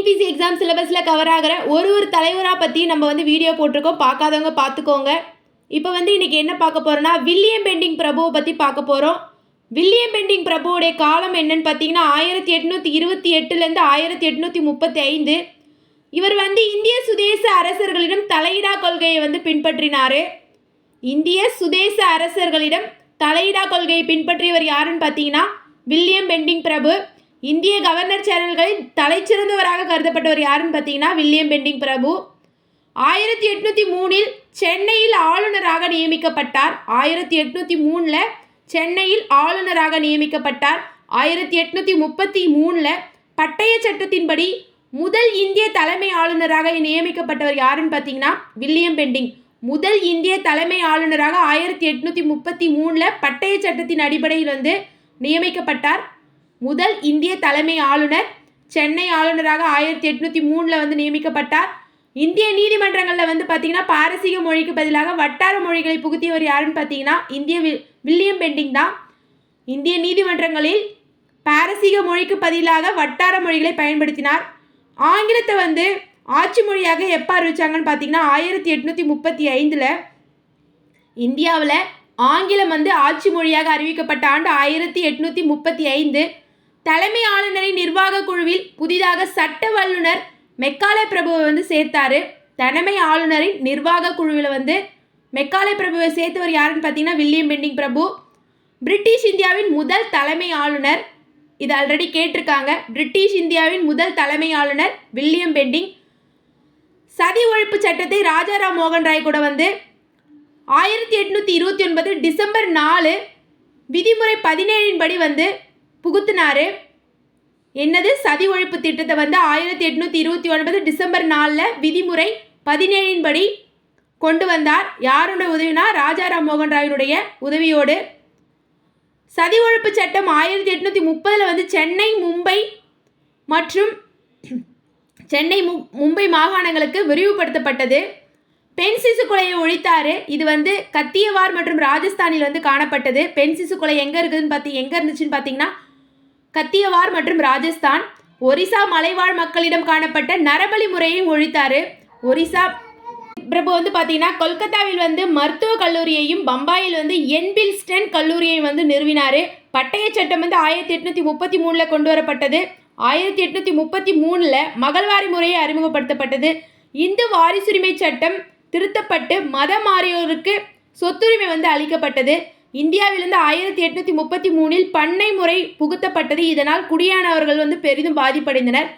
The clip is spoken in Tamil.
டிபிசி எக்ஸாம் சிலபஸில் கவர் ஆகிற ஒரு ஒரு தலைவராக பற்றி நம்ம வந்து வீடியோ போட்டிருக்கோம். பார்க்காதவங்க பார்த்துக்கோங்க. இப்போ வந்து இன்றைக்கி என்ன பார்க்க போகிறோன்னா வில்லியம் பெண்டிங் பிரபுவை பற்றி பார்க்க போகிறோம் வில்லியம் பெண்டிங் பிரபுவுடைய காலம் என்னன்னு பார்த்தீங்கன்னா ஆயிரத்தி எட்நூற்றி இருபத்தி எட்டுலேருந்து ஆயிரத்தி எட்நூற்றி முப்பத்தி ஐந்து இவர் வந்து இந்திய சுதேச அரசர்களிடம் தலையிடா கொள்கையை வந்து பின்பற்றினார். இந்திய சுதேச அரசர்களிடம் தலையிடா கொள்கையை பின்பற்றியவர் யாருன்னு பார்த்தீங்கன்னா வில்லியம் பெண்டிங் பிரபு. இந்திய கவர்னர் சேனல்களில் தலைச்சிறந்தவராக கருதப்பட்டவர் யாருன்னு பார்த்தீங்கன்னா வில்லியம் பெண்டிங் பிரபு. ஆயிரத்தி எட்நூற்றி மூணில் சென்னையில் ஆளுநராக நியமிக்கப்பட்டார். ஆயிரத்தி எட்நூற்றி மூணில் சென்னையில் ஆளுநராக நியமிக்கப்பட்டார். ஆயிரத்தி எட்நூற்றி முப்பத்தி மூணில் பட்டய சட்டத்தின்படி முதல் இந்திய தலைமை ஆளுநராக நியமிக்கப்பட்டவர் யாருன்னு பார்த்தீங்கன்னா வில்லியம் பெண்டிங். முதல் இந்திய தலைமை ஆளுநராக ஆயிரத்தி எட்நூற்றி முப்பத்தி மூணில் பட்டய சட்டத்தின் அடிப்படையில் வந்து நியமிக்கப்பட்டார். முதல் இந்திய தலைமை ஆளுநர் சென்னை ஆளுநராக ஆயிரத்தி எட்நூற்றி மூணில் வந்து நியமிக்கப்பட்டார். இந்திய நீதிமன்றங்களில் வந்து பார்த்தீங்கன்னா பாரசீக மொழிக்கு பதிலாக வட்டார மொழிகளை புகுத்தியவர் யாருன்னு பார்த்தீங்கன்னா இந்திய வில்லியம் பெண்டிங் தான். இந்திய நீதிமன்றங்களில் பாரசீக மொழிக்கு பதிலாக வட்டார மொழிகளை பயன்படுத்தினார். ஆங்கிலத்தை வந்து ஆட்சி மொழியாக எப்போ அறிவிச்சாங்கன்னு பார்த்தீங்கன்னா ஆயிரத்தி எட்நூற்றி முப்பத்தி ஐந்தில் இந்தியாவில் ஆங்கிலம் வந்து ஆட்சி மொழியாக அறிவிக்கப்பட்ட ஆண்டு ஆயிரத்தி எட்நூற்றி முப்பத்தி ஐந்து. தலைமை ஆளுநரின் நிர்வாக குழுவில் புதிதாக சட்ட வல்லுனர் மெக்காலே பிரபுவை வந்து சேர்த்தாரு. தலைமை ஆளுநரின் நிர்வாக குழுவில் வந்து மெக்காலே பிரபுவை சேர்த்தவர் யாருன்னு பார்த்தீங்கன்னா வில்லியம் பெண்டிங் பிரபு. பிரிட்டிஷ் இந்தியாவின் முதல் தலைமை ஆளுநர். இது ஆல்ரெடி கேட்டிருக்காங்க. பிரிட்டிஷ் இந்தியாவின் முதல் தலைமை ஆளுநர் வில்லியம் பெண்டிங். சதி ஒழிப்பு சட்டத்தை ராஜாராம் மோகன் ராய் கூட வந்து ஆயிரத்தி எட்நூற்றி இருபத்தி ஒன்பது டிசம்பர் நாலு விதிமுறை பதினேழின் படி வந்து புகுத்தினாரு. என்னது? சதி ஒழிப்பு திட்டத்தை வந்து ஆயிரத்தி எட்நூற்றி இருபத்தி ஒன்பது டிசம்பர் நாலில் விதிமுறை பதினேழின் படி கொண்டு வந்தார். யாருடைய உதவினா ராஜாராம் மோகன் ராயினுடைய உதவியோடு. சதி ஒழிப்பு சட்டம் ஆயிரத்தி எட்நூற்றி முப்பதில் வந்து சென்னை மும்பை மற்றும் சென்னை மு மும்பை மாகாணங்களுக்கு விரிவுபடுத்தப்பட்டது. பெண் சிசு கொலையை ஒழித்தார். இது வந்து கத்தியவார் மற்றும் ராஜஸ்தானில் வந்து காணப்பட்டது. பெண் சிசு கொலை எங்கே இருக்குதுன்னு பார்த்தி எங்கே இருந்துச்சுன்னு பார்த்தீங்கன்னா கத்தியவார் மற்றும் ராஜஸ்தான். ஒரிசா மலைவாழ் மக்களிடம் காணப்பட்ட நரபலி முறையையும் ஒழித்தார். ஒரிசா பிரபு வந்து பார்த்தீங்கன்னா கொல்கத்தாவில் வந்து மருத்துவ கல்லூரியையும் பம்பாயில் வந்து என்பில்ஸ்டன் கல்லூரியையும் வந்து நிறுவினார். பட்டய சட்டம் வந்து ஆயிரத்தி எட்நூற்றி முப்பத்தி மூணில் கொண்டு வரப்பட்டது ஆயிரத்தி எட்நூற்றி முப்பத்தி மூணில் மகள்வாரி முறையை அறிமுகப்படுத்தப்பட்டது. இந்து வாரிசுரிமை சட்டம் திருத்தப்பட்டு மதம் மாறியோருக்கு சொத்துரிமை வந்து அளிக்கப்பட்டது. இந்தியாவிலிருந்து ஆயிரத்தி எட்நூற்றி முப்பத்தி மூணில் பண்ணை முறை புகுத்தப்பட்டது. இதனால் குடியானவர்கள் வந்து பெரிதும் பாதிப்படைந்தனர்.